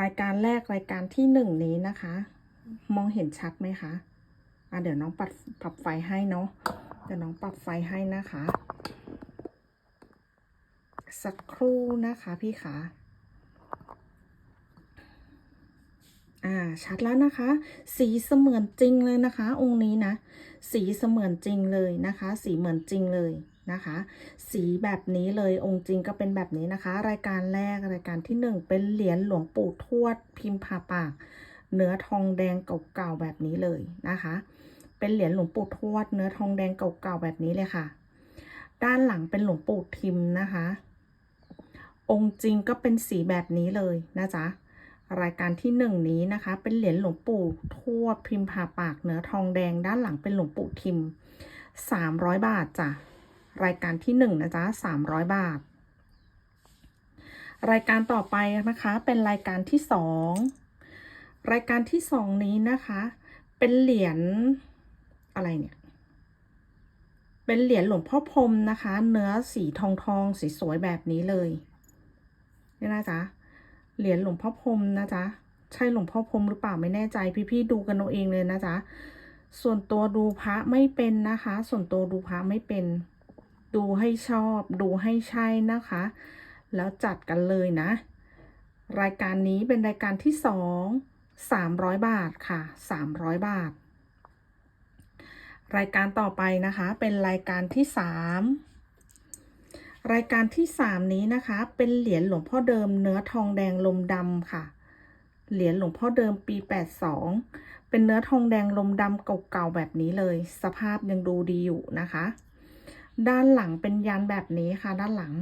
รายการแรกรายการที่หนึ่งนี้นะคะ มองเห็นชัดไหมคะอะเดี๋ยวน้องปรับปรับไฟให้เนาะเดี๋ยวน้องปรับไฟให้นะคะ สักครู่นะคะพี่ขาอ่าชัดแล้วนะคะ สีเสมือนจริงเลยนะคะ องค์นี้นะ สีเสมือนจริงเลยนะคะ สีเหมือนจริงเลย นะคะ สีแบบนี้เลยองค์จริงก็เป็นแบบนี้นะคะ รายการแรกรายการที่หนึ่งเป็นเหรียญหลวงปู่ทวดพิมพ์ผ่าปาก เนื้อทองแดงเก่าๆแบบนี้เลยนะคะ เป็นเหรียญหลวงปู่ทวด เนื้อทองแดงเก่าๆแบบนี้เลยค่ะ ด้านหลังเป็นหลวงปู่ทิมนะคะ องค์จริงก็เป็นสีแบบนี้เลยนะจ๊ะรายการที่หนึ่งนี้นะคะ เป็นเหรียญหลวงปู่ทวดพิมพ์ผ่าปากเนื้อทองแดงด้านหลังเป็นหลวงปู่ทิมสามร้อยบาทจ้ะ รายการที่หนึ่งนะจ๊ะสามร้อยบาท รายการต่อไปนะคะเป็นรายการที่สองรายการที่สองนี้นะคะ เป็นเหรียญอะไรเนี่ย เป็นเหรียญหลวงพ่อพรมนะคะ เนื้อสีทองทองสีสวยแบบนี้เลยนี่นะจ๊ะเหรียญหลวงพ่อพรมนะจ๊ะใช่หลวงพ่อพรมหรือเปล่าไม่แน่ใจพี่ๆดูกันเอาเองเลยนะจ๊ะส่วนตัวดูพระไม่เป็นนะคะ ส่วนตัวดูพระไม่เป็น ดูให้ชอบดูให้ใช่นะคะ แล้วจัดกันเลยนะ รายการนี้เป็นรายการที่สองสามร้อยบาทค่ะสามร้อยบาท รายการต่อไปนะคะเป็นรายการที่สามรายการที่สามนี้นะคะ เป็นเหรียญหลวงพ่อเดิมเนื้อทองแดงลมดำค่ะ เหรียญหลวงพ่อเดิมปีแปดสองเป็นเนื้อทองแดงลมดำเก่าๆแบบนี้เลย สภาพยังดูดีอยู่นะคะ ด้านหลังเป็นยันแบบนี้ค่ะ ด้านหลัง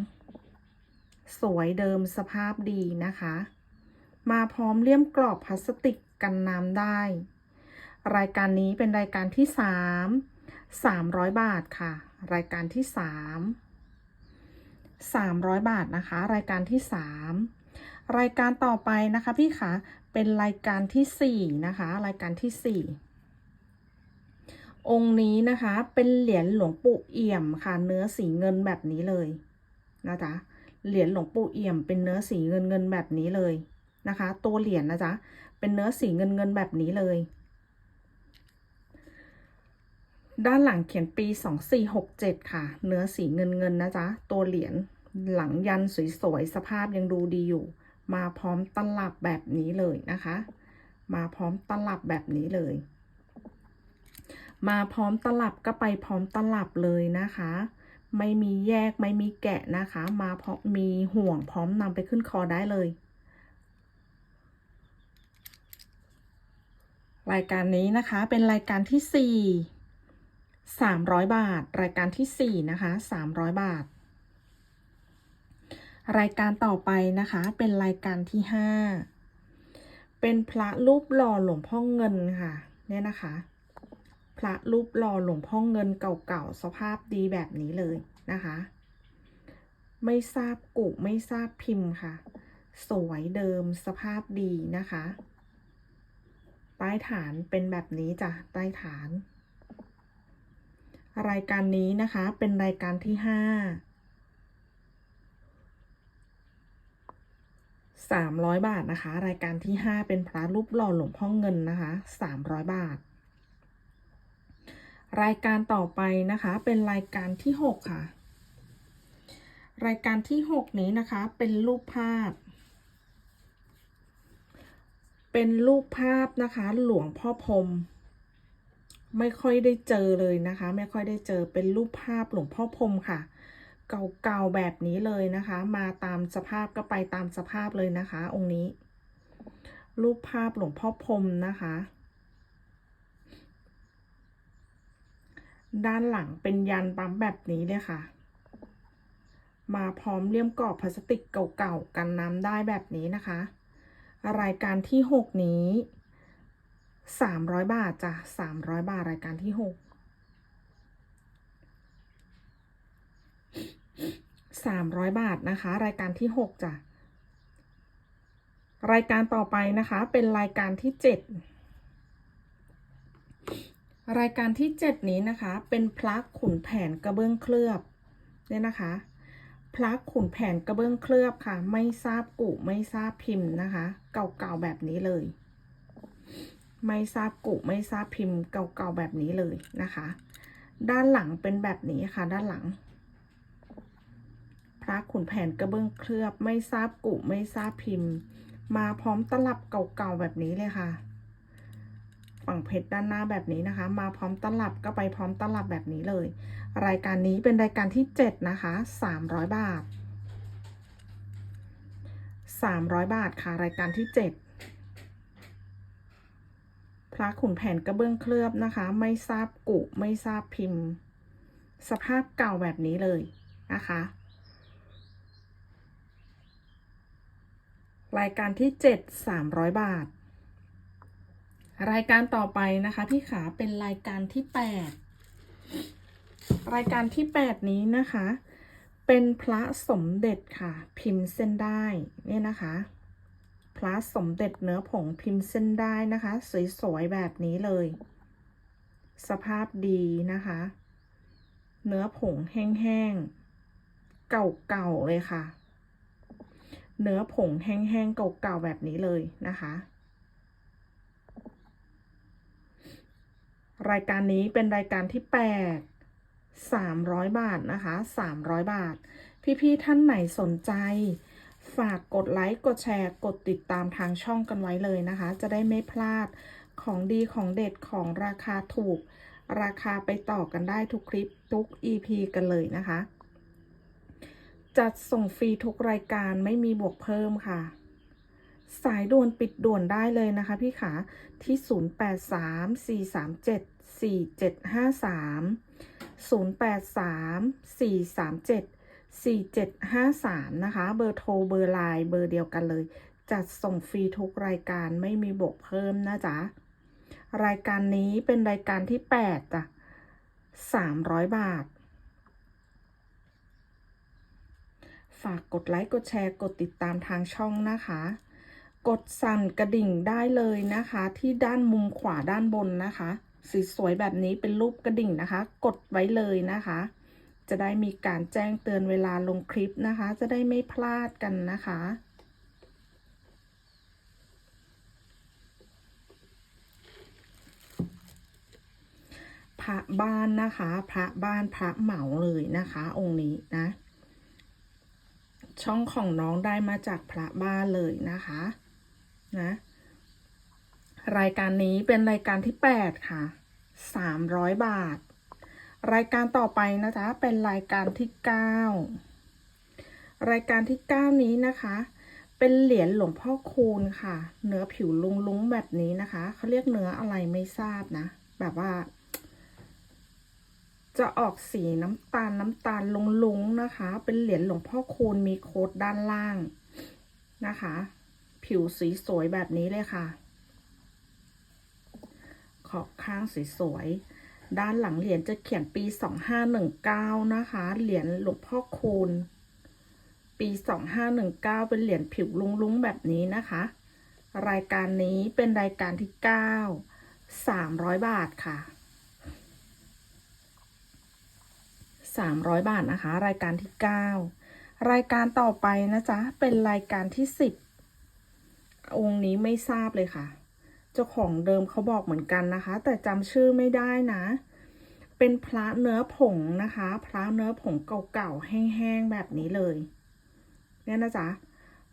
สวยเดิมสภาพดีนะคะ มาพร้อมเลี่ยมกรอบพลาสติกกันน้ำได้ รายการนี้เป็นรายการที่สามสามร้อยบาทค่ะ รายการที่สามสามร้อยบาทนะคะ รายการที่สามรายการต่อไปนะคะพี่คะเป็นรายการที่สี่นะคะ รายการที่สี่ องค์นี้นะคะ เป็นเหรียญหลวงปู่เอี่ยมค่ะ เนื้อสีเงินแบบนี้เลยนะจ๊ะเหรียญหลวงปู่เอี่ยมเป็นเนื้อสีเงินเงินแบบนี้เลยนะคะ ตัวเหรียญนะจ๊ะเป็นเนื้อสีเงินเงินแบบนี้เลย ด้านหลังเขียนปี2467ค่ะ เนื้อสีเงินเงินนะจ๊ะตัวเหรียญหลังยันสวยๆสภาพยังดูดีอยู่ มาพร้อมตลับแบบนี้เลยนะคะ มาพร้อมตลับแบบนี้เลย มาพร้อมตลับก็ไปพร้อมตลับเลยนะคะ ไม่มีแยกไม่มีแกะนะคะ มาพร้อมมีห่วงพร้อมนำไปขึ้นคอได้เลย รายการนี้นะคะเป็นรายการที่สี่สามร้อยบาท รายการที่สี่นะคะสามร้อยบาท รายการต่อไปนะคะเป็นรายการที่ห้าเป็นพระรูปหล่อหลวงพ่อเงินค่ะ เนี่ยนะคะ พระรูปหล่อหลวงพ่อเงินเก่าๆสภาพดีแบบนี้เลยนะคะ ไม่ทราบกุไม่ทราบพิมพ์ค่ะ สวยเดิมสภาพดีนะคะใต้ฐานเป็นแบบนี้จ้ะใต้ฐาน รายการนี้นะคะเป็นรายการที่ห้าสามร้อยบาทนะคะ รายการที่ห้าเป็นพระรูปหล่อหลวงพ่อเงินนะคะสามร้อยบาท รายการต่อไปนะคะเป็นรายการที่หกค่ะ รายการที่หกนี้นะคะเป็นรูปภาพ เป็นรูปภาพนะคะหลวงพ่อพรมไม่ค่อยได้เจอเลยนะคะ ไม่ค่อยได้เจอเป็นรูปภาพหลวงพ่อพรมค่ะ เก่าๆแบบนี้เลยนะคะ มาตามสภาพก็ไปตามสภาพเลยนะคะ องค์นี้ รูปภาพหลวงพ่อพรมนะคะ ด้านหลังเป็นยันปั๊มแบบนี้เลยค่ะ มาพร้อมเลี่ยมกรอบพลาสติกเก่าๆกันน้ำได้แบบนี้นะคะ รายการที่หกนี้สามร้อยบาทจ้ะสามร้อยบาทรายการที่หกสามร้อยบาทนะคะ รายการที่หกจ้ะรายการต่อไปนะคะเป็นรายการที่เจ็ด รายการที่เจ็ดนี้นะคะ เป็นพระขุนแผนกระเบื้องเคลือบเนี่ยนะคะพระขุนแผนกระเบื้องเคลือบค่ะ ไม่ทราบกุไม่ทราบพิมพ์นะคะ เก่าๆแบบนี้เลย ไม่ทราบกุไม่ทราบพิมพ์ เก่าๆแบบนี้เลยนะคะ ด้านหลังเป็นแบบนี้ค่ะ ด้านหลังพระขุนแผนกระเบื้องเคลือบ ไม่ทราบกุไม่ทราบพิมพ์ มาพร้อมตลับเก่าๆแบบนี้เลยค่ะ ฝั่งเพชรด้านหน้าแบบนี้นะคะ มาพร้อมตลับก็ไปพร้อมตลับแบบนี้เลย รายการนี้เป็นรายการที่ 7 นะคะ 300 บาท 300 บาทค่ะ รายการที่ 7 พระขุนแผนกระเบื้องเคลือบนะคะ ไม่ทราบกุไม่ทราบพิมพ์ สภาพเก่าแบบนี้เลยนะคะรายการที่ 7 300 บาท รายการต่อไปนะคะพี่ขาเป็นรายการที่8รายการที่8นี้นะคะ เป็นพระสมเด็จค่ะ พิมพ์เส้นได้เนี่ยนะคะพระสมเด็จเนื้อผงพิมพ์เส้นได้นะคะ สวยๆแบบนี้เลย สภาพดีนะคะ เนื้อผงแห้งๆเก่าๆเลยค่ะ เนื้อผงแห้งๆเก่าๆแบบนี้เลยนะคะ รายการนี้เป็นรายการที่8 300บาทนะคะ300บาท พี่ๆท่านไหนสนใจ ฝากกดไลค์กดแชร์กดติดตามทางช่องกันไว้เลยนะคะ จะได้ไม่พลาดของดีของเด็ดของราคาถูก ราคาไปต่อกันได้ทุกคลิปทุก EP กันเลยนะคะ จัดส่งฟรีทุกรายการไม่มีบวกเพิ่มค่ะ สายด่วนปิดด่วนได้เลยนะคะพี่ขาที่0834374753 นะคะ เบอร์โทรเบอร์ไลน์เบอร์เดียวกันเลย จัดส่งฟรีทุกรายการไม่มีบวกเพิ่มนะจ๊ะ รายการนี้เป็นรายการที่ 8 จ้ะ 300 บาทฝากกดไลค์ กดแชร์ กดติดตามทางช่องนะคะ กดสั่นกระดิ่งได้เลยนะคะ ที่ด้านมุมขวาด้านบนนะคะ สีสวยแบบนี้เป็นรูปกระดิ่งนะคะ กดไว้เลยนะคะ จะได้มีการแจ้งเตือนเวลาลงคลิปนะคะ จะได้ไม่พลาดกันนะคะพระบ้านนะคะ พระบ้านพระเหมาเลยนะคะ องค์นี้นะ ช่องของน้องได้มาจากพระบ้านเลยนะคะ นะ รายการนี้เป็นรายการที่ 8 ค่ะ 300 บาท รายการต่อไปนะจ๊ะเป็นรายการที่ 9 รายการที่ 9 นี้นะคะ เป็นเหรียญหลวงพ่อคูณค่ะ เนื้อผิวลุงๆแบบนี้นะคะเขาเรียกเนื้ออะไรไม่ทราบนะ แบบว่า จะออกสีน้ำตาลน้ำตาลลุงๆนะคะ เป็นเหรียญหลวงพ่อคูณมีโค้ดด้านล่างนะคะ ผิวสีสวยแบบนี้เลยค่ะ ขอบข้างสีสวยๆด้านหลังเหรียญจะเขียนปี 2519 นะคะ เหรียญหลวงพ่อคูณ ปี 2519 เป็นเหรียญผิวลุงๆแบบนี้นะคะ รายการนี้เป็นรายการที่ 9 300 บาทค่ะ 300 บาทนะคะ รายการที่ 9 รายการต่อไปนะจ๊ะ เป็นรายการที่ 10 องค์นี้ไม่ทราบเลยค่ะ เจ้าของเดิมเขาบอกเหมือนกันนะคะ แต่จำชื่อไม่ได้นะ เป็นพระเนื้อผงนะคะ พระเนื้อผงเก่าๆแห้งๆแบบนี้เลย เนี่ยนะจ๊ะ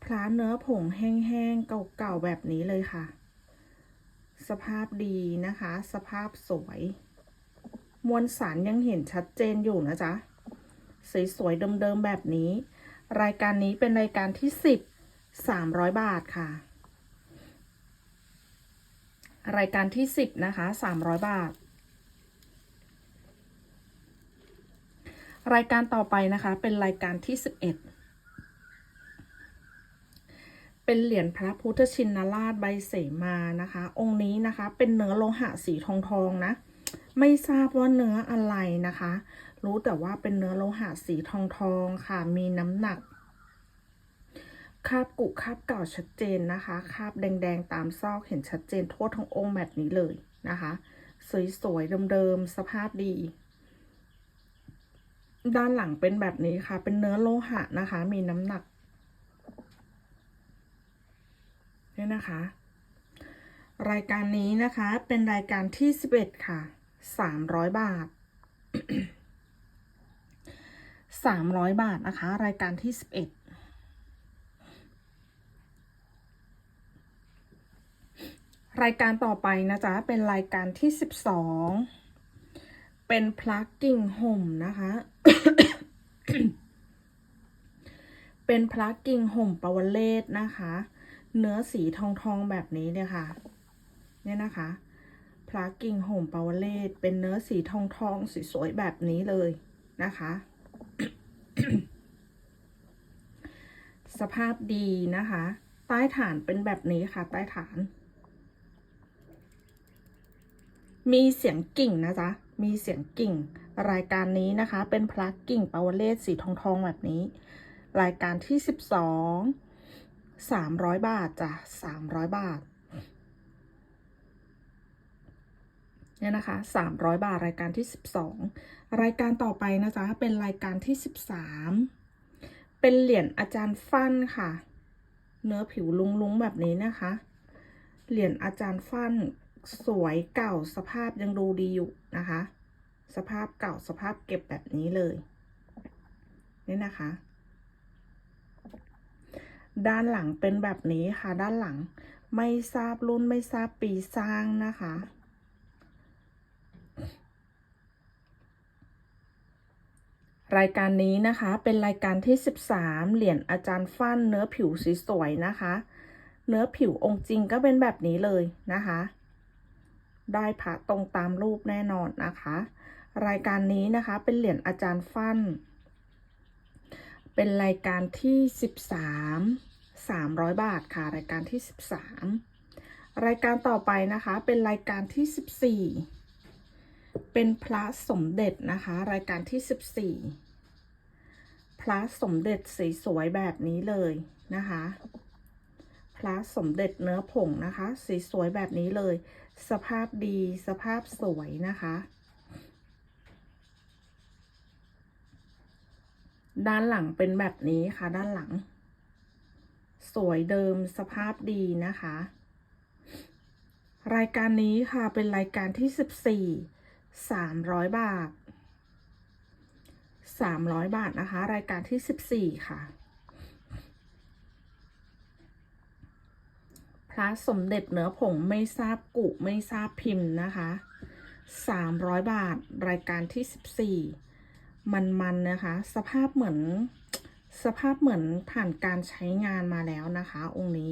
พระเนื้อผงแห้งๆเก่าๆแบบนี้เลยค่ะ สภาพดีนะคะ สภาพสวย มวลสารยังเห็นชัดเจนอยู่นะจ๊ะสวยๆเดิมๆแบบนี้ รายการนี้เป็นรายการที่สิบสามร้อยบาทค่ะ รายการที่สิบนะคะสามร้อยบาท รายการต่อไปนะคะเป็นรายการที่สิบเอ็ดเป็นเหรียญพระพุทธชินราชใบเสมานะคะ องค์นี้นะคะเป็นเนื้อโลหะสีทองทองนะ ไม่ทราบว่าเนื้ออะไรนะคะ รู้แต่ว่าเป็นเนื้อโลหะสีทองทองค่ะ มีน้ำหนัก คราบกุคราบเก่าชัดเจนนะคะคราบแดงๆ ตามซอกเห็นชัดเจนทั่วทั้งองค์แบบนี้เลยนะคะ สวยๆเดิมๆสภาพดี ด้านหลังเป็นแบบนี้ค่ะ เป็นเนื้อโลหะนะคะ มีน้ำหนักเนี่ยนะคะ รายการนี้นะคะเป็นรายการที่สิบเอ็ดค่ะสามร้อยบาทสามร้อยบาทนะคะ รายการที่สิบเอ็ด รายการต่อไปนะจ๊ะ เป็นรายการที่สิบสอง เป็นพลักกิ่งห่มนะคะ เป็นพลักกิ่งห่มปวเลศนะคะ เนื้อสีทองทองแบบนี้เนี่ยค่ะ เนี่ยนะคะพลักกิ่งห่มปวเลศเป็นเนื้อสีทองทองสวยๆแบบนี้เลยนะคะ สภาพดีนะคะ ใต้ฐานเป็นแบบนี้ค่ะ ใต้ฐาน มีเสียงกิ่งนะจ๊ะ มีเสียงกิ่ง รายการนี้นะคะ เป็นพลักกิ่งปาวเลศสีทองทองๆแบบนี้ รายการที่สิบสองสามร้อยบาทจ้ะสามร้อยบาทเนี่ยนะคะสามร้อยบาทรายการที่สิบสองรายการต่อไปนะจ๊ะเป็นรายการที่สิบสามเป็นเหรียญอาจารย์ฟันค่ะ เนื้อผิวลุงๆแบบนี้นะคะ เหรียญอาจารย์ฟัน สวยเก่าสภาพยังดูดีอยู่นะคะ สภาพเก่าสภาพเก็บแบบนี้เลย นี่นะคะ ด้านหลังเป็นแบบนี้ค่ะ ด้านหลังไม่ทราบรุ่นไม่ทราบปีสร้างนะคะ รายการนี้นะคะเป็นรายการที่ 13 เหรียญอาจารย์ฟั่นเนื้อผิวสสวยนะคะ เนื้อผิวองค์จริงก็เป็นแบบนี้เลยนะคะ ได้พระตรงตามรูปแน่นอนนะคะ รายการนี้นะคะเป็นเหรียญอาจารย์ฟั่น เป็นรายการที่ 13 300 บาทค่ะ รายการที่ 13 รายการต่อไปนะคะเป็นรายการที่ 14 เป็นพระสมเด็จนะคะ รายการที่ 14 พระสมเด็จสีสวยแบบนี้เลยนะคะพระสมเด็จเนื้อผงนะคะ สีสวยแบบนี้เลย สภาพดีสภาพสวยนะคะ ด้านหลังเป็นแบบนี้ค่ะ ด้านหลัง สวยเดิมสภาพดีนะคะ รายการนี้ค่ะเป็นรายการที่สิบสี่สามร้อยบาทสามร้อยบาทนะคะ รายการที่สิบสี่ ค่ะพระสมเด็จเนื้อผงไม่ทราบกุไม่ทราบพิมพ์นะคะสามร้อยบาทรายการที่สิบสี่มันๆนะคะ สภาพเหมือนสภาพเหมือนผ่านการใช้งานมาแล้วนะคะ องค์นี้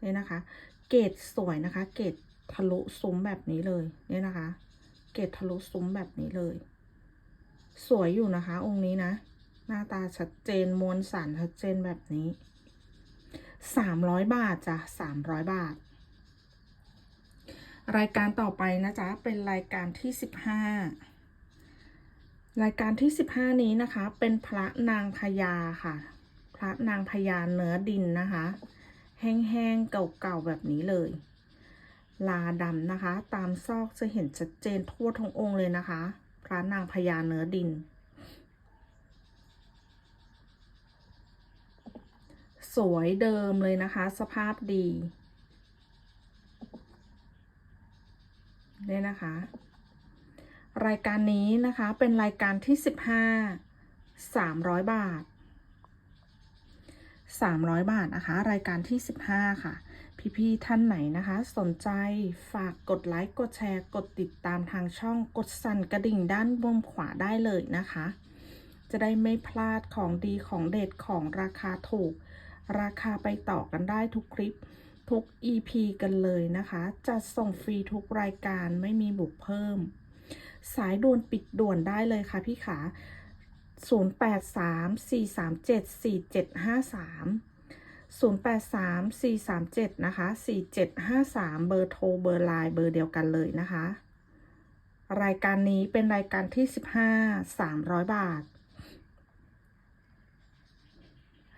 เนี่ยนะคะ เกรดสวยนะคะ เกรดทะลุซุ้มแบบนี้เลยเนี่ยนะคะ เกรดทะลุซุ้มแบบนี้เลย สวยอยู่นะคะ องค์นี้นะ หน้าตาชัดเจนมวลสารชัดเจนแบบนี้ สามร้อยบาทจ้ะสามร้อยบาท รายการต่อไปนะจ๊ะ เป็นรายการที่สิบห้ารายการที่สิบห้านี้นะคะ เป็นพระนางพญาค่ะ พระนางพญาเนื้อดินนะคะ แห้งๆเก่าๆแบบนี้เลย ลาดำนะคะ ตามซอกจะเห็นชัดเจนทั่วทั้งองค์เลยนะคะ พระนางพญาเนื้อดิน สวยเดิมเลยนะคะ สภาพดีเนี่ยนะคะ รายการนี้นะคะเป็นรายการที่สิบห้าสามร้อยบาทสามร้อยบาทนะคะ รายการที่สิบห้าค่ะ พี่ๆท่านไหนนะคะ สนใจฝากกดไลค์กดแชร์กดติดตามทางช่องกดสั่นกระดิ่งด้านบนขวาได้เลยนะคะจะได้ไม่พลาดของดีของเด็ดของราคาถูก ราคาไปต่อกันได้ทุกคลิปทุก EP กันเลยนะคะจะส่งฟรีทุกรายการไม่มีบุกเพิ่ม สายด่วนปิดด่วนได้เลยค่ะพี่ขา 083 437 4753 083 437นะคะ 4753 เบอร์โทร เบอร์ไลน์เบอร์เดียวกันเลยนะคะ รายการนี้เป็นรายการที่ 15 300 บาท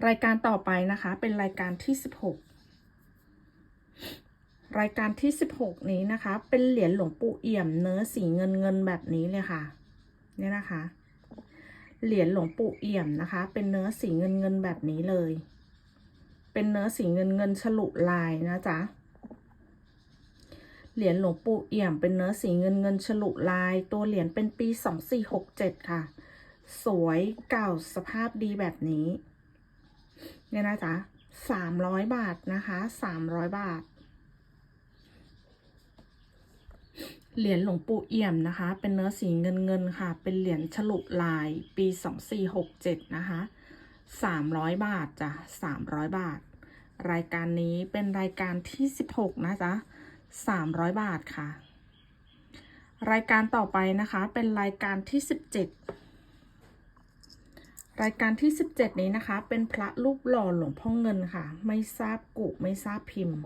รายการต่อไปนะคะเป็นรายการที่ 16 รายการที่ 16 นี้นะคะ เป็นเหรียญหลวงปู่เอี่ยมเนื้อสีเงินเงินแบบนี้เลยค่ะเนี่ยนะคะ เหรียญหลวงปู่เอี่ยมนะคะ เป็นเนื้อสีเงินเงินแบบนี้เลย เป็นเนื้อสีเงินเงินฉลุลายนะจ๊ะเหรียญหลวงปู่เอี่ยมเป็นเนื้อสีเงินเงินฉลุลาย ตัวเหรียญเป็นปี 2467 ค่ะ สวยเก่าสภาพดีแบบนี้ เนี่ยนะจ๊ะ300บาทนะคะ300บาท เหรียญหลวงปู่เอี่ยมนะคะ เป็นเนื้อสีเงินเงินๆค่ะ เป็นเหรียญฉลุลายปี2467นะคะ300บาทจ้ะ300บาท รายการนี้เป็นรายการที่16นะจ๊ะ300บาทค่ะ รายการต่อไปนะคะเป็นรายการที่17 รายการที่ 17 นี้นะคะ เป็นพระรูปหล่อหลวงพ่อเงินค่ะ ไม่ทราบกุไม่ทราบพิมพ์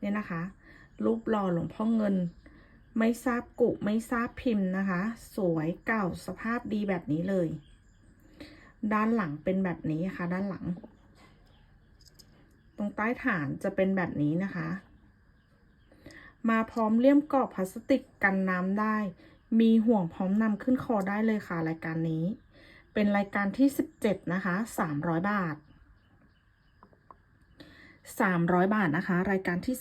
เนี่ยนะคะ รูปหล่อหลวงพ่อเงิน ไม่ทราบกุไม่ทราบพิมพ์นะคะ สวยเก่าสภาพดีแบบนี้เลย ด้านหลังเป็นแบบนี้ค่ะ ด้านหลัง ตรงใต้ฐานจะเป็นแบบนี้นะคะ มาพร้อมเลี่ยมกรอบพลาสติกกันน้ำได้ มีห่วงพร้อมนำขึ้นคอได้เลยค่ะรายการนี้ เป็นรายการที่ 17 นะคะ 300 บาท 300 บาทนะคะ รายการที่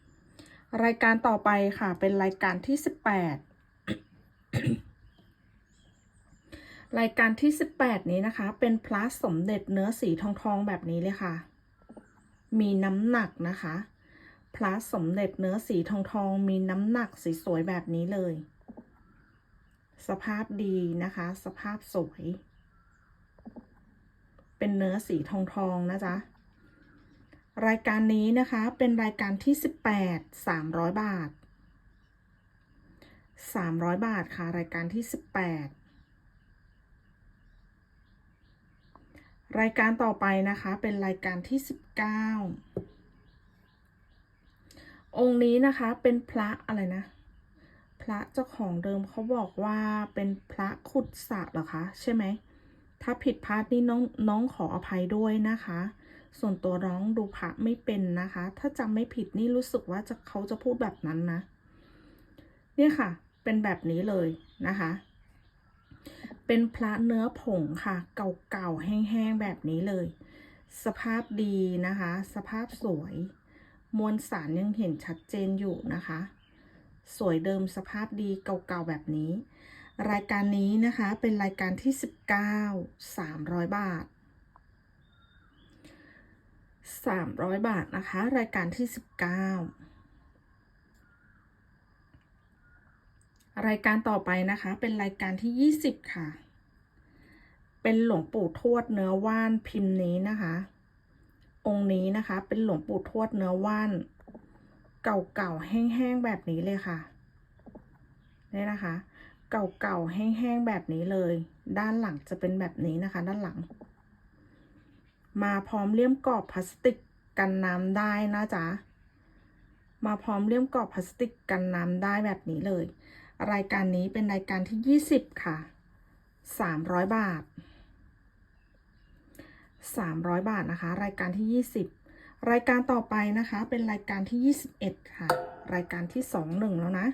17 รายการต่อไปค่ะ เป็นรายการที่ 18 รายการที่ 18 นี้นะคะ เป็นพระสสมเด็จเนื้อสีทองทองๆแบบนี้เลยค่ะ มีน้ำหนักนะคะพระสสมเด็จเนื้อสีทองทองๆมีน้ำหนักสีสวยแบบนี้เลย สภาพดีนะคะ สภาพสวย เป็นเนื้อสีทองทองนะจ๊ะ รายการนี้นะคะเป็นรายการที่ 18 300 บาท 300 บาทค่ะ รายการที่ 18 รายการต่อไปนะคะเป็นรายการที่ 19 องค์นี้นะคะเป็นพระอะไรนะ ระเจ้าของเดิมเขาบอกว่าเป็นพระขุดสระเหรอคะ ใช่ไหม ถ้าผิดพลาดนี่น้องน้องขออภัยด้วยนะคะ ส่วนตัวน้องดูพระไม่เป็นนะคะ ถ้าจำไม่ผิดนี่รู้สึกว่าจะเขาจะพูดแบบนั้นนะ เนี่ยค่ะ เป็นแบบนี้เลยนะคะ เป็นพระเนื้อผงค่ะ เก่าๆแห้งๆแบบนี้เลย สภาพดีนะคะ สภาพสวย มวลสารยังเห็นชัดเจนอยู่นะคะ สวยเดิมสภาพดีเก่าๆแบบนี้ รายการนี้นะคะเป็นรายการที่ 19 300 บาท 300 บาทนะคะ รายการที่ 19 รายการต่อไปนะคะ เป็นรายการที่ 20 ค่ะ เป็นหลวงปู่ทวดเนื้อว่านพิมพ์นี้นะคะ องค์นี้นะคะเป็นหลวงปู่ทวดเนื้อว่าน เก่าๆแห้งๆแบบนี้เลยค่ะนี่นะคะ เก่าๆแห้งๆแบบนี้เลย ด้านหลังจะเป็นแบบนี้นะคะ ด้านหลัง มาพร้อมเลี่ยมกรอบพลาสติกกันน้ำได้นะจ๊ะมาพร้อมเลี่ยมกรอบพลาสติกกันน้ำได้แบบนี้เลย รายการนี้เป็นรายการที่ 20 ค่ะ 300 บาท 300 บาทนะคะ รายการที่ 20 รายการต่อไปนะคะ เป็นรายการที่ 21 ค่ะ รายการที่ 21 แล้วนะ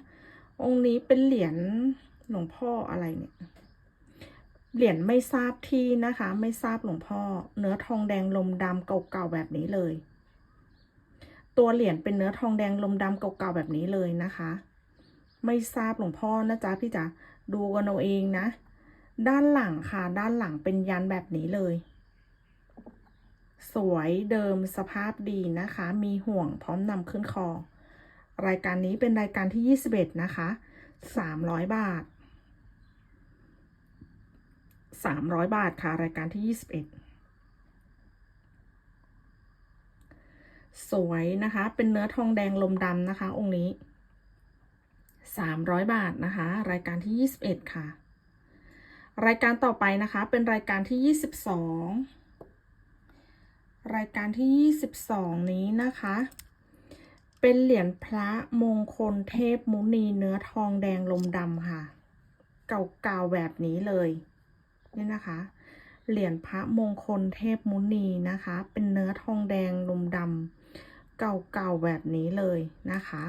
องค์นี้เป็นเหรียญหลวงพ่ออะไรเนี่ย เหรียญไม่ทราบที่นะคะ ไม่ทราบหลวงพ่อ เนื้อทองแดงลมดำเก่าๆแบบนี้เลย ตัวเหรียญเป็นเนื้อทองแดงลมดำเก่าๆแบบนี้เลยนะคะ ไม่ทราบหลวงพ่อนะจ๊ะพี่จ๋าดูกันเอาเองนะ ด้านหลังค่ะ ด้านหลังเป็นยันแบบนี้เลย สวยเดิมสภาพดีนะคะ มีห่วงพร้อมนำขึ้นคอ รายการนี้เป็นรายการที่ 21 นะคะ 300 บาท 300 บาทค่ะ รายการที่ 21 สวยนะคะ เป็นเนื้อทองแดงลมดำนะคะ องค์นี้ 300 บาทนะคะ รายการที่ 21 ค่ะ รายการต่อไปนะคะ เป็นรายการที่ 22 รายการที่ 22 นี้นะคะ เป็นเหรียญพระมงคลเทพมุนีเนื้อทองแดงลมดำค่ะ เก่าๆแบบนี้เลยนี่นะคะ เหรียญพระมงคลเทพมุนีนะคะ เป็นเนื้อทองแดงลมดำเก่าๆแบบนี้เลยนะคะ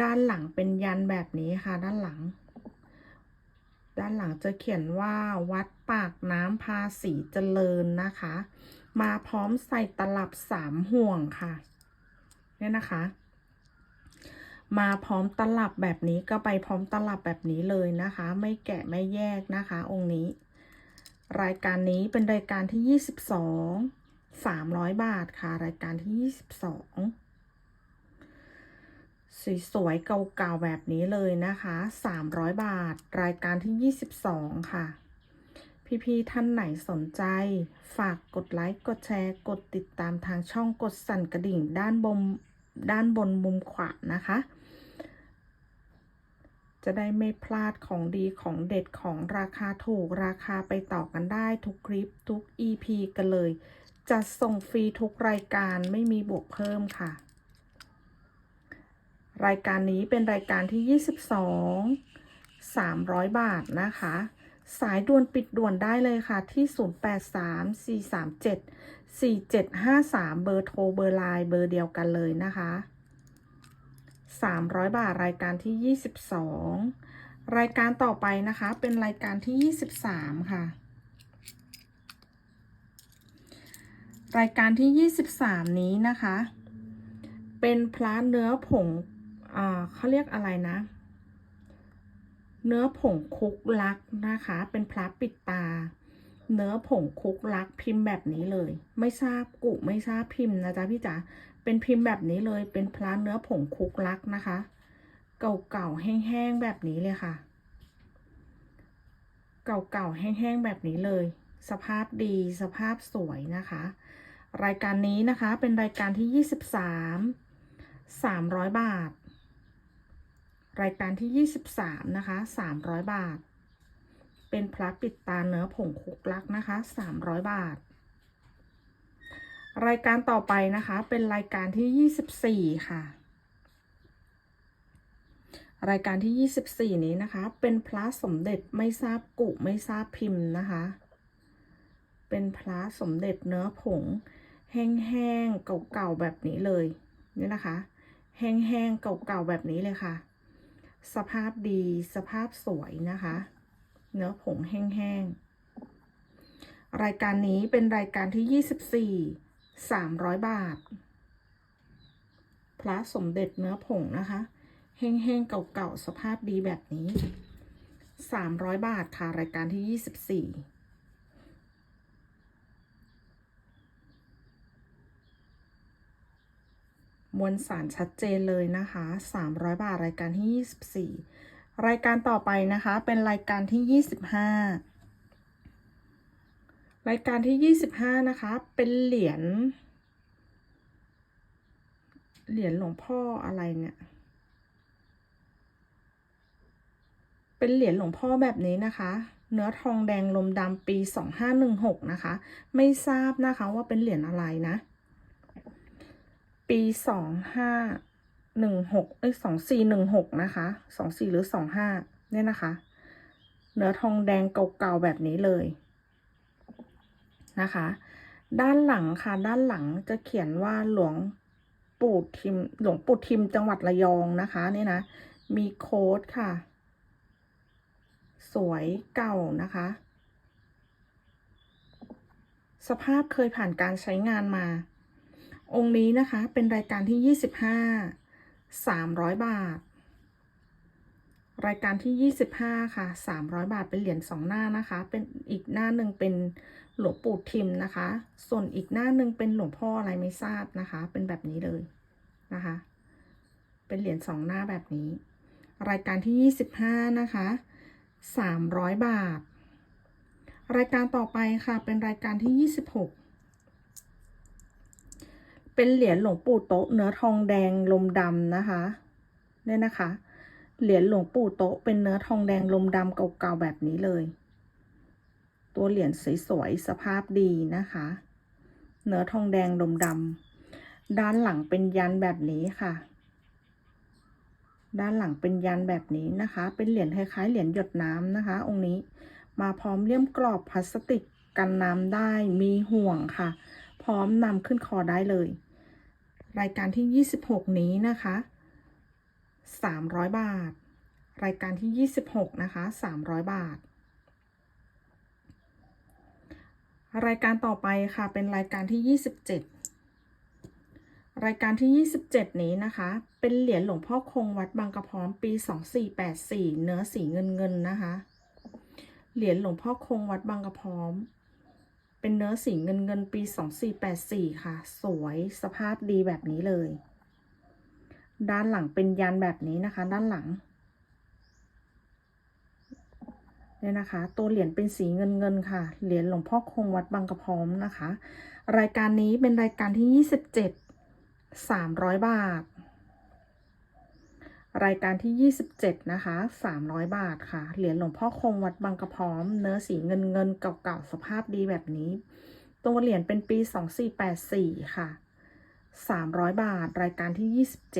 ด้านหลังเป็นยันแบบนี้ค่ะ ด้านหลังด้านหลังจะเขียนว่าวัดปากน้ำภาษีเจริญนะคะ มาพร้อมใส่ตลับสามห่วงค่ะเนี่ยนะคะ มาพร้อมตลับแบบนี้ก็ไปพร้อมตลับแบบนี้เลยนะคะ ไม่แกะไม่แยกนะคะ องค์นี้ รายการนี้เป็นรายการที่22 300บสองสามร้อยบาทค่ะ รายการที่22สวยๆเก่าๆแบบนี้เลยนะคะ 300 บาท รายการที่ 22 ค่ะ พี่ๆท่านไหนสนใจ ฝากกดไลค์กดแชร์ กดติดตามทางช่องกดสั่นกระดิ่งด้านบนด้านบนมุมขวานะคะ จะได้ไม่พลาดของดีของเด็ดของราคาถูกราคาไปต่อกันได้ทุกคลิปทุก EP กันเลย จะส่งฟรีทุกรายการไม่มีบวกเพิ่มค่ะ รายการนี้เป็นรายการที่ 22 300 บาทนะคะ สายด่วนปิดด่วนได้เลยค่ะที่ 083437 4753 เบอร์โทรเบอร์ไลน์เบอร์เดียวกันเลยนะคะ 300 บาทรายการที่ 22 รายการต่อไปนะคะ เป็นรายการที่ 23 ค่ะ รายการที่ 23 นี้นะคะ เป็นพระเนื้อผงอ่าเขาเรียกอะไรนะ เนื้อผงคุกลักนะคะ เป็นพระปิดตา เนื้อผงคุกลักพิมพ์แบบนี้เลย ไม่ทราบกุไม่ทราบพิมพ์นะจ๊ะพี่จ๋าเป็นพิมพ์แบบนี้เลย เป็นพระเนื้อผงคุกลักนะคะ เก่าๆแห้งๆแบบนี้เลยค่ะ เก่าๆแห้งๆแบบนี้เลย สภาพดีสภาพสวยนะคะ รายการนี้นะคะเป็นรายการที่ 23 300 บาท รายการที่ 23 นะคะ 300 บาท เป็นพระปิดตาเนื้อผงคุกลักนะคะ 300 บาท รายการต่อไปนะคะ เป็นรายการที่ 24 ค่ะ รายการที่ 24 นี้นะคะ เป็นพระสมเด็จไม่ทราบกุไม่ทราบพิมพ์นะคะ เป็นพระสมเด็จเนื้อผง แห้งๆเก่าๆแบบนี้เลย นี่นะคะ แห้งๆเก่าๆแบบนี้เลยค่ะ สภาพดีสภาพสวยนะคะ เนื้อผงแห้งๆ รายการนี้เป็นรายการที่ 24 300 บาท พระสมเด็จเนื้อผงนะคะ แห้งๆ เก่าๆ สภาพดีแบบนี้ 300 บาทค่ะ รายการที่ 24 มวลสารชัดเจนเลยนะคะ 300 บาทรายการที่ 24 รายการต่อไปนะคะ เป็นรายการที่ 25 รายการที่ 25 นะคะ เป็นเหรียญ เหรียญหลวงพ่ออะไรเนี่ย เป็นเหรียญหลวงพ่อแบบนี้นะคะเนื้อทองแดงลมดำปี 2516 นะคะ ไม่ทราบนะคะว่าเป็นเหรียญอะไรนะ ปีสองห้าหนึ่งหกเอ้ยสองสี่หนึ่งหกนะคะสองสี่หรือสองห้าเนี่ยนะคะ เนื้อทองแดงเก่าๆแบบนี้เลยนะคะ ด้านหลังค่ะ ด้านหลังจะเขียนว่าหลวงปู่ทิม หลวงปู่ทิมจังหวัดระยองนะคะนี่นะ มีโค้ดค่ะ สวยเก่านะคะ สภาพเคยผ่านการใช้งานมา องค์นี้นะคะเป็นรายการที่ 25 300 บาท รายการที่ 25 ค่ะ 300 บาทเป็นเหรียญสองหน้านะคะ เป็นอีกหน้าหนึ่งเป็นหลวงปู่ทิมนะคะ ส่วนอีกหน้าหนึ่งเป็นหลวงพ่ออะไรไม่ทราบนะคะ เป็นแบบนี้เลยนะคะ เป็นเหรียญสองหน้าแบบนี้ รายการที่ 25 นะคะ 300 บาท รายการต่อไปค่ะเป็นรายการที่ 26 เป็นเหรียญหลวงปู่โต๊ะเนื้อทองแดงลมดำนะคะเนี่ยนะคะ เหรียญหลวงปู่โต๊ะเป็นเนื้อทองแดงลมดำเก่าๆแบบนี้เลย ตัวเหรียญสวยๆสภาพดีนะคะ เนื้อทองแดงลมดำด้านหลังเป็นยันแบบนี้ค่ะ ด้านหลังเป็นยันแบบนี้นะคะ เป็นเหรียญคล้ายๆเหรียญหยดน้ำนะคะ องค์นี้มาพร้อมเลี่ยมกรอบพลาสติกกันน้ำได้มีห่วงค่ะ พร้อมนำขึ้นคอได้เลย รายการที่ 26 นี้นะคะ 300 บาท รายการที่ 26 นะคะ 300 บาท รายการต่อไปค่ะเป็นรายการที่ 27 รายการที่ 27 นี้นะคะ เป็นเหรียญหลวงพ่อคงวัดบางกระพร้อมปี 2484 เนื้อสีเงินเงินนะคะ เหรียญหลวงพ่อคงวัดบางกระพร้อม เป็นเนื้อสีเงินเงินปี 2484 ค่ะ สวยสภาพดีแบบนี้เลย ด้านหลังเป็นยันแบบนี้นะคะ ด้านหลังเนี่ยนะคะ ตัวเหรียญเป็นสีเงินเงินค่ะ เหรียญหลวงพ่อคงวัดบางกระพร้อมนะคะ รายการนี้เป็นรายการที่ 27 300 บาท รายการที่ 27 นะคะ 300 บาทค่ะ เหรียญหลวงพ่อคงวัดบางกระพร้อม เนื้อสีเงินเงินเก่าๆ สภาพดีแบบนี้ ตัวเหรียญเป็นปี 2484 ค่ะ 300 บาท รายการที่ 27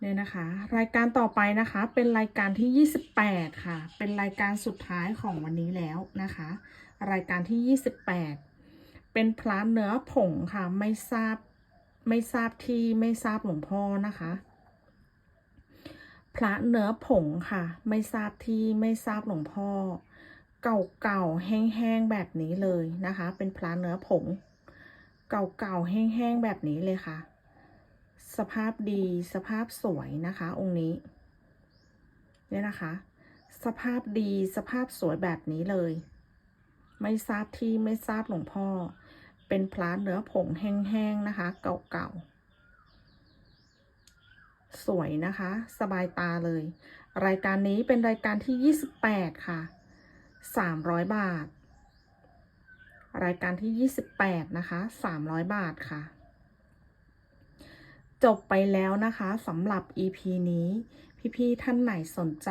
เนี่ยนะคะ รายการต่อไปนะคะ เป็นรายการที่ 28 ค่ะ เป็นรายการสุดท้ายของวันนี้แล้วนะคะ รายการที่ 28 เป็นพระเนื้อผงค่ะ ไม่ทราบไม่ทราบที่ไม่ทราบหลวงพ่อนะคะ พระเนื้อผงค่ะ ไม่ทราบที่ไม่ทราบหลวงพ่อ เก่าๆแห้งๆแบบนี้เลยนะคะ เป็นพระเนื้อผง เก่าๆแห้งๆแบบนี้เลยค่ะ สภาพดีสภาพสวยนะคะ องค์นี้เนี่ยนะคะ สภาพดีสภาพสวยแบบนี้เลย ไม่ทราบที่ไม่ทราบหลวงพ่อ เป็นพระเนื้อผงแห้งๆนะคะ เก่าๆ สวยนะคะ สบายตาเลย รายการนี้เป็นรายการที่ 28 ค่ะ 300 บาท รายการที่ 28 นะคะ 300 บาทค่ะ จบไปแล้วนะคะสำหรับ EP นี้ พี่ ๆ ท่านไหนสนใจ